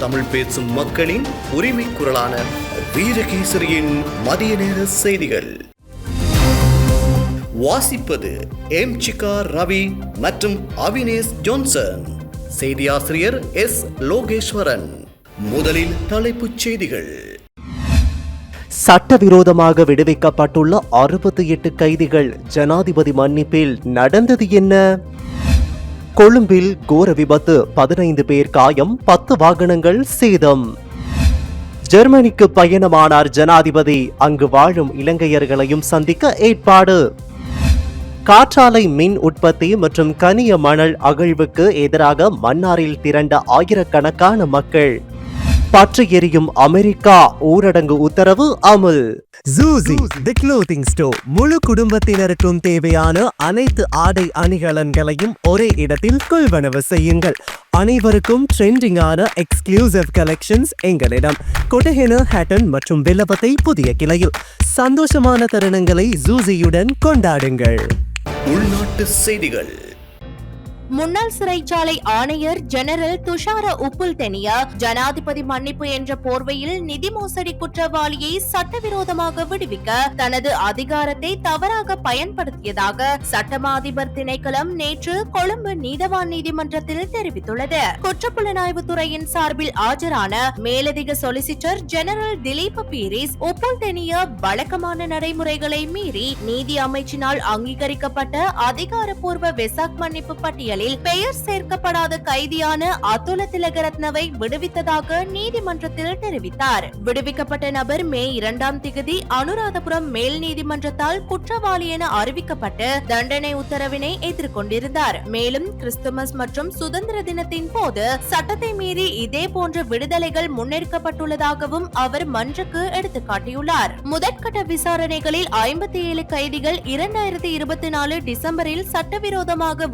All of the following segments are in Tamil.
தமிழ் பேசும் மக்களின் உரிமை குரலான வீரகேசரியின் மதிய நேர செய்திகள். வாசிப்பது எம் சிகா ரவி மற்றும் அவினேஷ் ஜோன்சன். செய்தியாசிரியர் எஸ் லோகேஸ்வரன். முதலில் தலைப்புச் செய்திகள். சட்டவிரோதமாக விடுவிக்கப்பட்டுள்ள அறுபத்தி எட்டு கைதிகள் ஜனாதிபதி மன்னிப்பில் நடந்தது என்ன? கொழும்பில் கோர விபத்து. பதினைந்து பேர் காயம் பத்து வாகனங்கள் சேதம். ஜெர்மனிக்கு பயணமானார் ஜனாதிபதி. அங்கு வாழும் இலங்கையர்களையும் சந்திக்க ஏற்பாடு. காற்றாலை மின் உற்பத்தி மற்றும் கனிய மணல் அகழ்வுக்கு எதிராக மன்னாரில் திரண்ட ஆயிரக்கணக்கான மக்கள். பற்றி எரியும் அமெரிக்கா ஊரடங்கு உத்தரவு அமுல். ஜூசி தி க்ளோத்திங் ஸ்டோர் முழு குடும்பத்தினருக்கும் தேவையான அனைத்து ஆடை அணிகலன்களையும் ஒரே இடத்தில் கொள்வனவு செய்யுங்கள். அனைவருக்கும் ட்ரெண்டிங்கான எக்ஸ்க்ளூசிவ் கலெக்ஷன்ஸ் எங்களிடம். கொட்டஹென ஹேட்டன் மற்றும் வில்லபத்தை புதிய கிளையில். சந்தோஷமான தருணங்களை ஜூசியுடன் கொண்டாடுங்கள். உள்நாட்டு செய்திகள். முன்னாள் சிறைச்சாலை ஆணையர் ஜெனரல் துஷார உப்புல் தெனியா ஜனாதிபதி மன்னிப்பு என்ற போர்வையில் நிதி மோசடி குற்றவாளியை சட்டவிரோதமாக விடுவிக்க தனது அதிகாரத்தை தவறாக பயன்படுத்தியதாக சட்டமா அதிபர் திணைக்களம் நேற்று கொழும்பு நீதவான் நீதிமன்றத்தில் தெரிவித்துள்ளது. குற்றப்புலனாய்வு துறையின் சார்பில் ஆஜரான மேலதிக சொலிசிட்டர் ஜெனரல் திலீப் பீரிஸ் உப்புல் தெனியா வழக்கமான நடைமுறைகளை மீறி நீதி அமைச்சினால் அங்கீகரிக்கப்பட்ட அதிகாரப்பூர்வ வெசாக் மன்னிப்பு பட்டியல் வழக்குகளில் பெயர் சேர்க்கப்படாத கைதியான அதுல திலகரத்னவை விடுவித்ததாக நீதிமன்றத்தில் தெரிவித்தார். விடுவிக்கப்பட்ட நபர் மே இரண்டாம் திகதி அனுராதபுரம் மேல் நீதிமன்றத்தால் குற்றவாளி என அறிவிக்கப்பட்டு தண்டனை உத்தரவினை எதிர்கொண்டிருந்தார். மேலும் கிறிஸ்துமஸ் மற்றும் சுதந்திர தினத்தின் போது சட்டத்தை மீறி இதே போன்ற விடுதலைகள் முன்னெடுக்கப்பட்டுள்ளதாகவும் அவர் மன்றுக்கு எடுத்துக்காட்டியுள்ளார். முதற்கட்ட விசாரணைகளில் ஐம்பத்தி ஏழு கைதிகள் இரண்டாயிரத்தி இருபத்தி நாலு டிசம்பரில் சட்டவிரோதமாக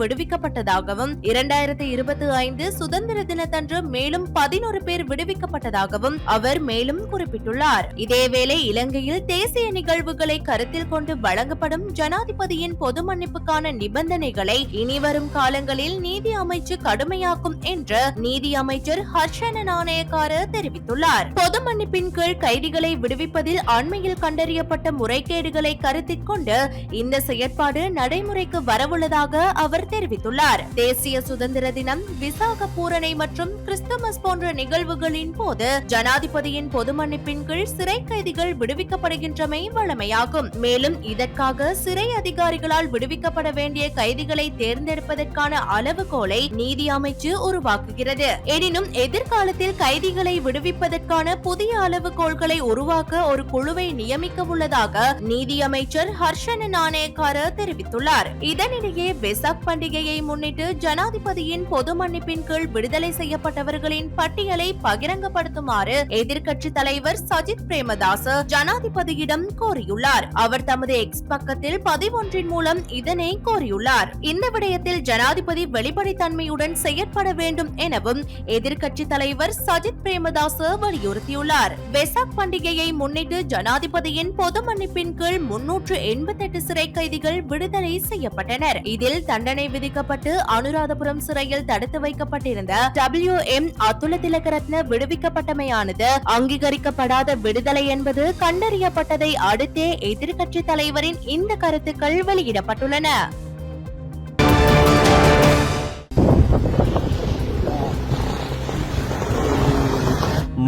விடுவிக்கப்பட்டதாகவும் இரண்டாயிரத்தி இருபத்தி ஐந்து சுதந்திர தினத்தன்று மேலும் பதினோரு பேர் விடுவிக்கப்பட்டதாகவும் அவர் மேலும் குறிப்பிட்டுள்ளார். இதேவேளை இலங்கையில் தேசிய நிகழ்வுகளை கருத்தில் கொண்டு வழங்கப்படும் ஜனாதிபதியின் பொது மன்னிப்புக்கான நிபந்தனைகளை இனிவரும் காலங்களில் நீதி அமைச்சு கடுமையாக்கும் என்று நீதி அமைச்சர் ஹர்ஷன நாணயக்கார தெரிவித்துள்ளார். பொது மன்னிப்பின் கீழ் கைதிகளை விடுவிப்பதில் அண்மையில் கண்டறியப்பட்ட முறைகேடுகளை கருத்தில் கொண்டு இந்த செயற்பாடு நடைமுறைக்கு வரவுள்ளதாக அவர் தெரிவித்துள்ளார். தேசிய சுதந்திர தினம் விசாக பூரணை மற்றும் கிறிஸ்துமஸ் போன்ற நிகழ்வுகளின் போது ஜனாதிபதியின் பொது மன்னிப்பின் கீழ் சிறை கைதிகள் விடுவிக்கப்படுகின்றமை வழமையாகும். மேலும் இதற்காக சிறை அதிகாரிகளால் விடுவிக்கப்பட வேண்டிய கைதிகளை தேர்ந்தெடுப்பதற்கான அளவுகோலை நீதி அமைச்சு உருவாக்குகிறது. எனினும் எதிர்காலத்தில் கைதிகளை விடுவிப்பதற்கான புதிய அளவுகோள்களை உருவாக்க ஒரு குழுவை நியமிக்க உள்ளதாக நீதி அமைச்சர் ஹர்ஷன நாணயக்கார தெரிவித்துள்ளார். இதனிடையே வெசாக் பண்டிகையை முன்னிட்டு முன்னிட்டு ஜனாதிபதியின் பொது மன்னிப்பின் கீழ் விடுதலை செய்யப்பட்டவர்களின் பட்டியலை பகிரங்கப்படுத்துமாறு எதிர்க்கட்சி தலைவர் சஜித் பிரேமதாச ஜனாதிபதியிடம் கோரியுள்ளார். அவர் தமது எக்ஸ் பக்கத்தில் பதிவொன்றின் மூலம் இதனை கோரியுள்ளார். இந்த விடயத்தில் ஜனாதிபதி வெளிப்படைத்தன்மையுடன் செயற்பட வேண்டும் எனவும் எதிர்க்கட்சி தலைவர் சஜித் பிரேமதாச வலியுறுத்தியுள்ளார். வெசாக் பண்டிகையை முன்னிட்டு ஜனாதிபதியின் பொது மன்னிப்பின் கீழ் முன்னூற்று எண்பத்தெட்டு சிறை கைதிகள் விடுதலை செய்யப்பட்டனர். இதில் தண்டனை விதிக்கப்பட்டு அனுராதபுரம் சிறையில் தடுத்து வைக்கப்பட்டிருந்த டபிள்யூ எம் அத்துல திலகரத்ன விடுவிக்கப்பட்டமையானது அங்கீகரிக்கப்படாத விடுதலை என்பது கண்டறியப்பட்டதை அடுத்தே எதிர்கட்சி தலைவரின் இந்த கருத்துக்கள் வெளியிடப்பட்டுள்ளன.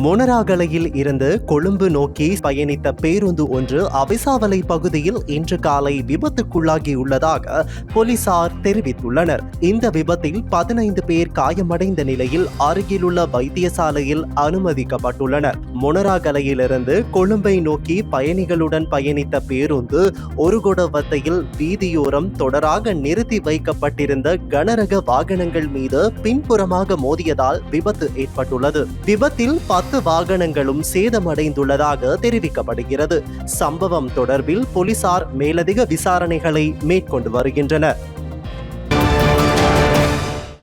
மொனராகலையில் இருந்து கொழும்பு நோக்கி பயணித்த பேருந்து ஒன்று அபிசாவலை பகுதியில் இன்று காலை விபத்துக்குள்ளாகியுள்ளதாக போலீசார் தெரிவித்துள்ளனர். இந்த விபத்தில் பதினைந்து பேர் காயமடைந்த நிலையில் அருகிலுள்ள வைத்தியசாலையில் அனுமதிக்கப்பட்டுள்ளனர். மொனராகலையிலிருந்து கொழும்பை நோக்கி பயணிகளுடன் பயணித்த பேருந்து ஒரு குடவத்தையில் வீதியோரம் தொடராக நிறுத்தி வைக்கப்பட்டிருந்த கனரக வாகனங்கள் மீது பின்புறமாக மோதியதால் விபத்து ஏற்பட்டுள்ளது. விபத்தில் பத்து வாகனங்களும் சேதமடைந்துள்ளதாக தெரிவிக்கப்படுகிறது. சம்பவம் தொடர்பில் போலீசார் மேலதிக விசாரணைகளை மேற்கொண்டு வருகின்றனர்.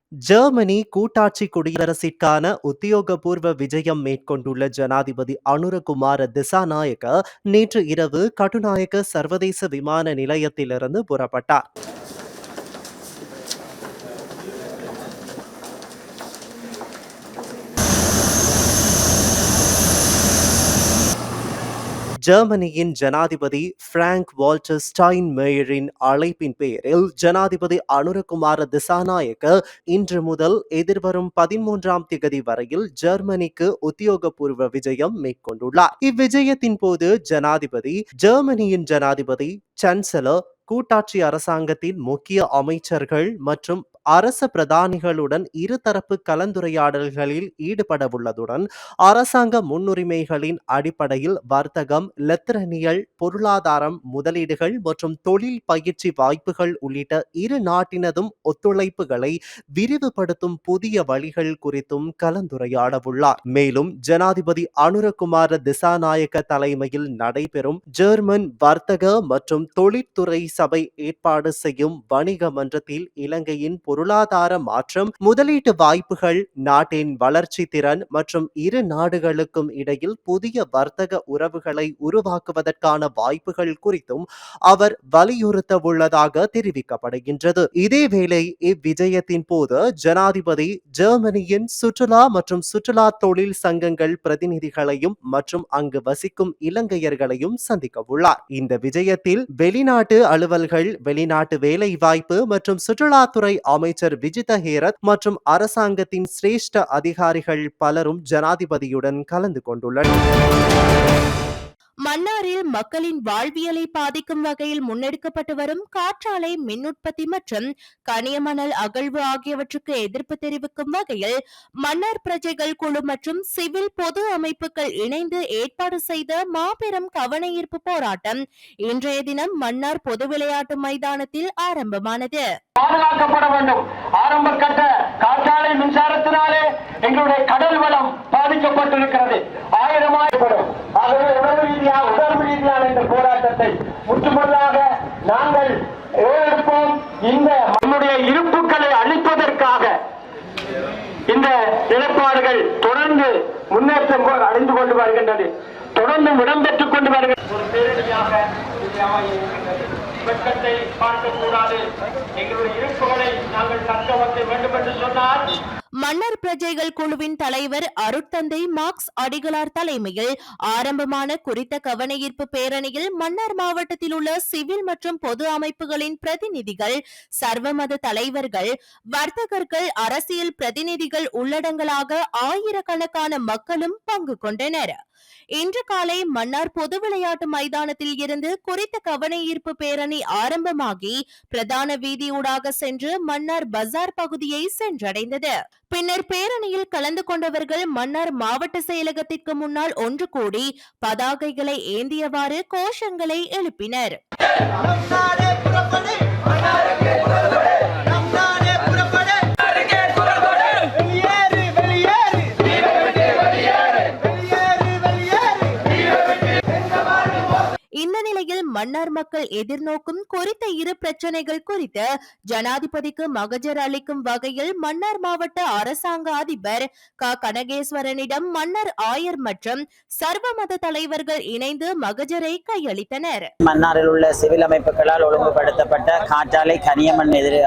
ஜெர்மனி கூட்டாட்சி குடியரசிற்கான உத்தியோகபூர்வ விஜயம் மேற்கொண்டுள்ள ஜனாதிபதி அனுரகுமார திசாநாயக்க நேற்று இரவு கட்டுநாயக்க சர்வதேச விமான நிலையத்திலிருந்து புறப்பட்டார். ஜெர்மனியின் ஜனாதிபதி பிராங்க் வால்டர் ஸ்டைன் மேயரின் அழைப்பின் பேரில் ஜனாதிபதி அனுரகுமார திசாநாயக்க இன்று முதல் எதிர்வரும் பதிமூன்றாம் திகதி வரையில் ஜெர்மனிக்கு உத்தியோகபூர்வ விஜயம் மேற்கொண்டுள்ளார். இவ்விஜயத்தின் போது ஜனாதிபதி ஜெர்மனியின் ஜனாதிபதி சான்சலர் கூட்டாட்சி அரசாங்கத்தின் முக்கிய அமைச்சர்கள் மற்றும் அரச பிரதானிகளுடன் இருதரப்பு கலந்துரையாடல்களில் ஈடுபடவுள்ளதுடன் அரசாங்க முன்னுரிமைகளின் அடிப்படையில் வர்த்தகம் லெத்திரனியல் பொருளாதாரம் முதலீடுகள் மற்றும் தொழில் பயிற்சி வாய்ப்புகள் உள்ளிட்ட இரு நாட்டினதும் ஒத்துழைப்புகளை விரிவுபடுத்தும் புதிய வழிகள் குறித்தும் கலந்துரையாடவுள்ளார். மேலும் ஜனாதிபதி அனுரகுமார திசாநாயக்க தலைமையில் நடைபெறும் ஜெர்மன் வர்த்தக மற்றும் தொழிற்துறை சபை ஏற்பாடு செய்யும் வணிக மன்றத்தில் இலங்கையின் பொருளாதார மாற்றம் முதலீட்டு வாய்ப்புகள் நாட்டின் வளர்ச்சி திறன் மற்றும் இரு நாடுகளுக்கும் இடையில் புதிய வர்த்தக உறவுகளை உருவாக்குவதற்கான வாய்ப்புகள் குறித்தும் அவர் வலியுறுத்த உள்ளதாக தெரிவிக்கப்படுகின்றது இதேவேளை இவ்விஜயத்தின் போது ஜனாதிபதி ஜெர்மனியின் சுற்றுலா மற்றும் சுற்றுலா தொழில் சங்கங்கள் பிரதிநிதிகளையும் மற்றும் அங்கு வசிக்கும் இலங்கையர்களையும் சந்திக்க உள்ளார். இந்த விஜயத்தில் வெளிநாட்டு அலுவல்கள் வெளிநாட்டு வேலை வாய்ப்பு மற்றும் சுற்றுலாத்துறை அமைச்சர் விஜித ஹேரத் மற்றும் அரசாங்கத்தின் சிரேஷ்ட அதிகாரிகள் பலரும் ஜனாதிபதியுடன் கலந்து கொண்டுள்ளனர். மன்னாரில் மக்களின் வாழ்வியலை பாதிக்கும் வகையில் முன்னெடுக்கப்பட்டு வரும் காற்றாலை மின் உற்பத்தி மற்றும் கனியமணல் அகழ்வு ஆகியவற்றுக்கு எதிர்ப்பு தெரிவிக்கும் வகையில் மன்னார் பிரஜைகள் குழு மற்றும் சிவில் பொது அமைப்புகள் இணைந்து ஏற்பாடு செய்த மாபெரும் கவனஈர்ப்பு போராட்டம் இன்றைய தினம் மன்னார் பொது விளையாட்டு மைதானத்தில் ஆரம்பமானது. பாதுகாக்கப்பட வேண்டும். ஆரம்ப கட்ட காற்றாலை மின்சாரத்தினாலே எங்களுடைய கடல் வளம் பாதிக்கப்பட்டிருக்கிறது. ஆயிரம் ஆகவே போராட்டத்தை முற்றுமுழுதாக நாங்கள் ஏறெடுப்போம். இந்த நம்முடைய இருப்புக்களை அளிப்பதற்காக இந்த நிலைப்பாடுகள் தொடர்ந்து முன்னேற்றம் அடைந்து கொண்டு வருகின்றது. தொடர்ந்து இடம்பெற்றுக் கொண்டு வருகின்றது வெட்கத்தை பார்க்கக்கூடாது. எங்களுடைய இருப்புகளை நாங்கள் தக்க வைக்க வேண்டும் என்று சொன்னார். மன்னர் பிரஜைகள் குழுவின் தலைவர் அருட்தந்தை மார்க்ஸ் அடிகளார் தலைமையில் ஆரம்பமான குறித்த கவனஈர்ப்பு பேரணியில் மன்னார் மாவட்டத்தில் உள்ள சிவில் மற்றும் பொது அமைப்புகளின் பிரதிநிதிகள் சர்வமத தலைவர்கள் வர்த்தகர்கள் அரசியல் பிரதிநிதிகள் உள்ளடங்கலாக ஆயிரக்கணக்கான மக்களும் பங்கு கொண்டனர். இன்று காலை மன்னார் பொது விளையாட்டு மைதானத்தில் இருந்து குறித்த கவனஈர்ப்பு பேரணி ஆரம்பமாகி பிரதான வீதியூடாக சென்று மன்னார் பஜார் பகுதியை சென்றடைந்தது. பின்னர் பேரணியில் கலந்து கொண்டவர்கள் மன்னார் மாவட்ட செயலகத்திற்கு முன்னால் ஒன்று கூடி பதாகைகளை ஏந்தியவாறு கோஷங்களை எழுப்பினர். இலங்கையில் மன்னார் மக்கள் எதிர்நோக்கும் குறித்த இரு பிரச்சனைகள் குறித்து ஜனாதிபதிக்கு மகஜர் அளிக்கும் வகையில் மன்னார் மாவட்ட அரசாங்க அதிபர் க. கனகேஸ்வரனிடம் மன்னர் ஆயர் மற்றும் சர்வமத தலைவர்கள் இணைந்து மகஜரை கையளித்தனர். மன்னாரில் உள்ள சிவில் அமைப்புகளால் ஒழுங்குபடுத்தப்பட்ட காற்றாலை கனியமண் எதிர்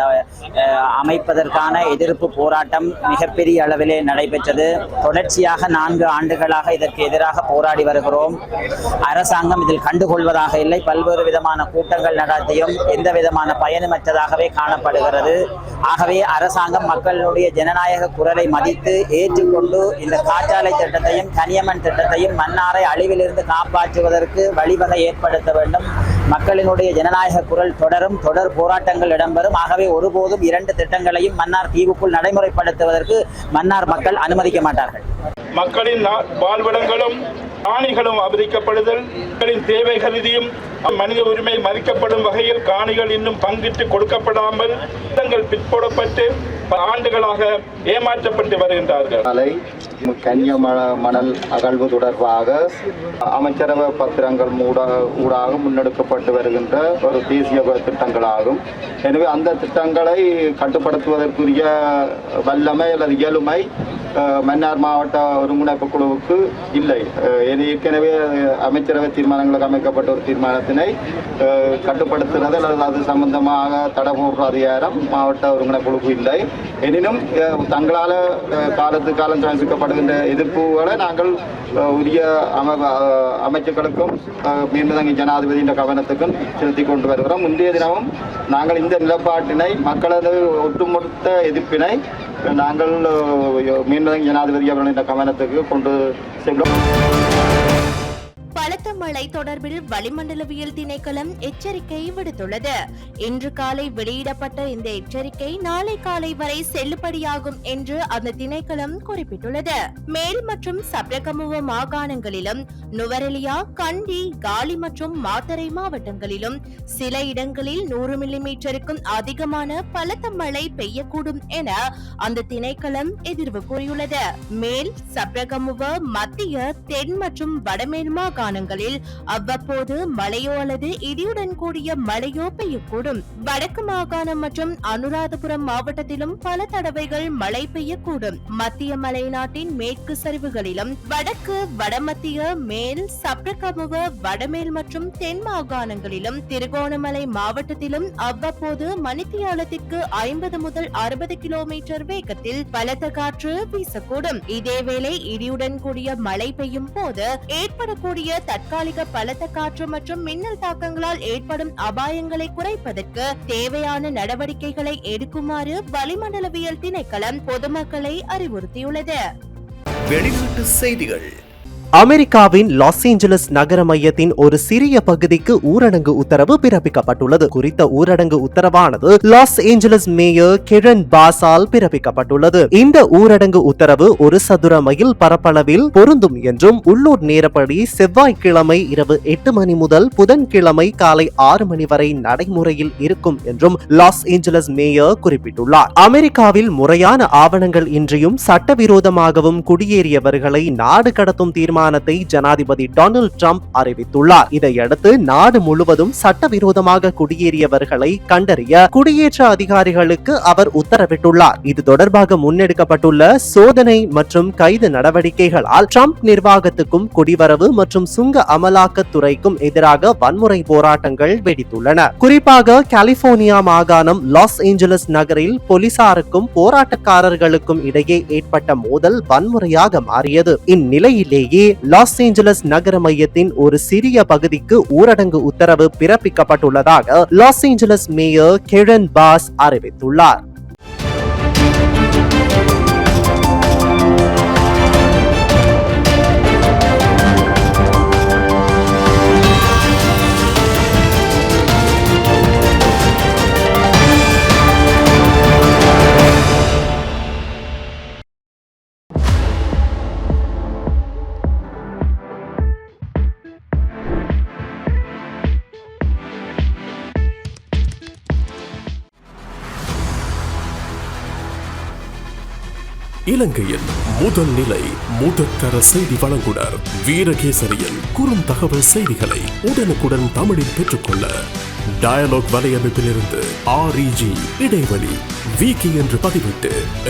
அமைப்பதற்கான எதிர்ப்பு போராட்டம் மிகப்பெரிய அளவிலே நடைபெற்றது. தொடர்ச்சியாக நான்கு ஆண்டுகளாக இதற்கு எதிராக போராடி வருகிறோம். அரசாங்கம் இதில் கண்டுகொள்வதாக இல்லை பல்வேறு விதமான கூட்டங்கள் நடத்தியும் எந்த விதமான பயனுமற்றதாகவே காணப்படுகிறது. ஆகவே அரசாங்கம் மக்களுடைய ஜனநாயக குரலை மதித்து ஏற்றுக்கொண்டு இந்த காற்றாலை திட்டத்தையும் கனியம்மன் திட்டத்தையும் மன்னாரை அழிவிலிருந்து காப்பாற்றுவதற்கு வழிவகை ஏற்படுத்த வேண்டும். மக்களினுடைய ஜனநாயக குரல் தொடரும் தொடர் போராட்டங்கள் இடம்பெறும். ஆகவே ஒருபோதும் இரண்டு திட்டங்களையும் மன்னார் தீவுக்குள் நடைமுறைப்படுத்துவதற்கு மன்னார் மக்கள் அனுமதிக்க மாட்டார்கள். மக்களின் நா- வாழ்விடங்களும் காணிகளும் அபதிக்கப்படுதல் மக்களின் தேவை கருதியும் மனித உரிமை மதிக்கப்படும் வகையில் காணிகள் இன்னும் பங்கிட்டு கொடுக்கப்படாமல் திட்டங்கள் பிற்போடப்பட்டு பல ஆண்டுகளாக ஏமாற்றப்பட்டு வருகின்றார்கள். சாலை கன்னிய மணல் அகழ்வு தொடர்பாக அமைச்சரவை பத்திரங்கள் ஊடாக முன்னெடுக்கப்பட்டு வருகின்ற ஒரு தேசிய திட்டங்களாகும். எனவே அந்த திட்டங்களை கட்டுப்படுத்துவதற்குரிய வல்லமை அல்லது இயலுமை மன்னார் மாவட்ட ஒருங்கிணைப்பு குழுவுக்கு இல்லை. ஏற்கனவே அமைச்சரவை தீர்மானங்களுக்கு அமைக்கப்பட்ட ஒரு தீர்மானத்தினை கட்டுப்படுத்துகிறது கட்டுப்படுத்துறது அல்லது அது சம்பந்தமாக தடை போடுற அதிகாரம் மாவட்ட ஒருங்கிணைப்பு குழுவுக்கு இல்லை. எனினும் தங்களால் காலத்து காலம் சந்திக்கப்படுகின்ற எதிர்ப்புகளை நாங்கள் உரிய அம அமைச்சர்களுக்கும் அமைச்சுக்களுக்கும் ஜனாதிபதியின் கவனத்துக்கும் செலுத்தி கொண்டு வருகிறோம். முந்தைய தினமும் நாங்கள் இந்த நிலப்பாட்டினை மக்களது ஒட்டுமொத்த எதிர்ப்பினை நாங்கள் அஹ், ஜனாதிபதி அவர்களின் கவனத்துக்கு கொண்டு செல்வோம். பலத்த மழை தொடர்பில் வளிமண்டலவியல் திணைக்களம் எச்சரிக்கை விடுத்துள்ளது. இன்று காலை வெளியிடப்பட்ட இந்த எச்சரிக்கை நாளை காலை வரை செல்லுபடியாகும் என்று அந்த திணைக்களம் குறிப்பிட்டுள்ளது. மேல் மற்றும் சப்ரகமுவ மாகாணங்களிலும் நுவரெலியா கண்டி காலி மற்றும் மாத்தரை மாவட்டங்களிலும் சில இடங்களில் நூறு மில்லிமீட்டருக்கும் அதிகமான பலத்த மழை பெய்யக்கூடும் என அந்த திணைக்களம் எதிர்வு கூறியுள்ளது. மேல் சப்ரகமுவ மத்திய தென் மற்றும் வடமேல் மாகாணங்களில் அவ்வப்போது மழையோ அல்லது இடியுடன் கூடிய மழையோ பெய்யக்கூடும். வடக்கு மாகாணம் மற்றும் அனுராதபுரம் மாவட்டத்திலும் பல தடவைகள் மழை பெய்யக்கூடும். மத்திய மலைநாட்டின் மேற்கு சரிவுகளிலும் வடக்கு வடமத்திய மேல் சப்ரகமுக வடமேல் மற்றும் தென் மாகாணங்களிலும் திருகோணமலை மாவட்டத்திலும் அவ்வப்போது மணித்தியாலத்திற்கு ஐம்பது முதல் அறுபது கிலோமீட்டர் வேகத்தில் பலத்த காற்று வீசக்கூடும். இதேவேளை இடியுடன் கூடிய மழை பெய்யும் போது ஏற்படக்கூடிய தற்காலிக பலத்த காற்று மற்றும் மின்னல் தாக்கங்களால் ஏற்படும் அபாயங்களை குறைப்பதற்கு தேவையான நடவடிக்கைகளை எடுக்குமாறு வளிமண்டலவியல் திணைக்களம் பொதுமக்களை அறிவுறுத்தியுள்ளது. வெளிநாட்டு செய்திகள். அமெரிக்காவின் லாஸ் ஏஞ்சலஸ் நகர மையத்தின் ஒரு சிறிய பகுதிக்கு ஊரடங்கு உத்தரவு பிறப்பிக்கப்பட்டுள்ளது. குறித்த ஊரடங்கு உத்தரவானது லாஸ் ஏஞ்சலஸ் மேயர் கிரண் பாஸால் பிறப்பிக்கப்பட்டுள்ளது. இந்த ஊரடங்கு உத்தரவு ஒரு சதுர மைல் பரப்பளவில் பொருந்தும் என்றும் உள்ளூர் நேரப்படி செவ்வாய்க்கிழமை இரவு எட்டு மணி முதல் புதன்கிழமை காலை ஆறு மணி வரை நடைமுறையில் இருக்கும் என்றும் லாஸ் ஏஞ்சலஸ் மேயர் குறிப்பிட்டுள்ளார். அமெரிக்காவில் முறையான ஆவணங்கள் இன்றியும் சட்டவிரோதமாகவும் குடியேறியவர்களை நாடு கடத்தும் தீர்மானம் தீர்மானத்தை ஜனாதிபதி டொனால்ட் ட்ரம்ப் அறிவித்துள்ளார். இதையடுத்து நாடு முழுவதும் சட்டவிரோதமாக குடியேறியவர்களை கண்டறிய குடியேற்ற அதிகாரிகளுக்கு அவர் உத்தரவிட்டுள்ளார். இது தொடர்பாக முன்னெடுக்கப்பட்டுள்ள சோதனை மற்றும் கைது நடவடிக்கைகளால் ட்ரம்ப் நிர்வாகத்துக்கும் குடிவரவு மற்றும் சுங்க அமலாக்கத்துறைக்கும் எதிராக வன்முறை போராட்டங்கள் வெடித்துள்ளன. குறிப்பாக கலிபோர்னியா மாகாணம் லாஸ் ஏஞ்சலஸ் நகரில் போலீசாருக்கும் போராட்டக்காரர்களுக்கும் இடையே ஏற்பட்ட மோதல் வன்முறையாக மாறியது. இந்நிலையிலேயே லாஸ் ஏஞ்சலஸ் நகர மையத்தின் ஒரு சிறிய பகுதிக்கு ஊரடங்கு உத்தரவு பிறப்பிக்கப்பட்டுள்ளதாக Los Angeles mayor Karen Bass அறிவித்துள்ளார். இலங்கையின் முதல் நிலை முதற்கர செய்தி வழங்குனர் வீரகேசரியின் குறும் தகவல் செய்திகளை உடனுக்குடன் தமிழில் பெற்றுக்கொள்ள டயலாக் வலையமைப்பிலிருந்து ஆர்இஜி இடைவெளி விகி என்று பதிவிட்டு